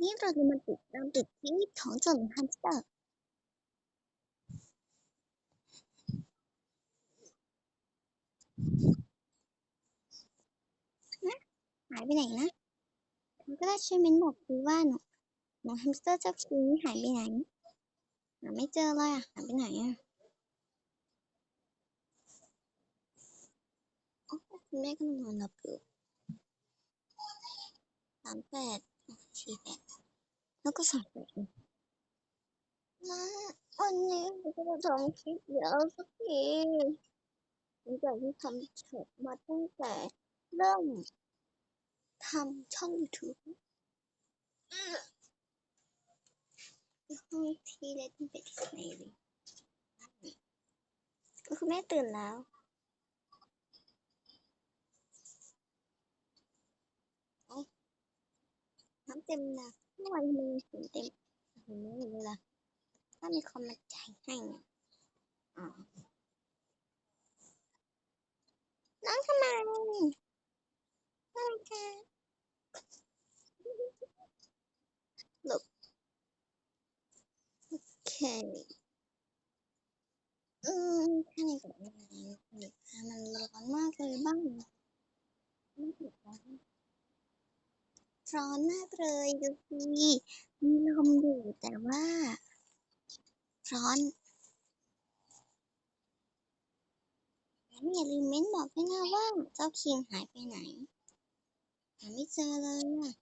นี่เราจะมาติดตามติดชีวิตของเจ้าหนูแฮมสเตอร์นะหายไปไหนนะเธอก็ได้ช่วยเม้นบอกดูว่าหนูหนูแฮมสเตอร์เจ้าคิงหายไปไหนหาไม่เจอเลยอะหายไปไหนอะโอ้คุณแม่ก็นอนหลับอยู่สามแปด สี่แปดแล้วก็สามแปดนะวันนี้เราจะมาทำคลิปเดี๋ยวสักทีหลังจากที่ทำจบมาตั้งแต่เริ่มทำช่อง YouTube ห้องที่เล่นไปที่ไหนเลยก็คือแม่ตื่นแล้วเอ้าน้ำ เต็มนะเมื่อวานมือถึงเต็มเห็นไมเห็นเลยล่ะถ้ามีคนมาจ่ายให้เนี่ยอ๋อน้องทำไมน่ารักจังหลบโอเคอืมแค่นี้ก็ได้มันร้อนมากเลยบ้างไม่ถึงร้อน ร้อนมากเลยดูสิมีลมอยู่แต่ว่า ร้อนแล้วอย่าลืมเม้นบอกด้วยนะว่าเจ้าคิงหายไปไหน หาไม่เจอเลยอะ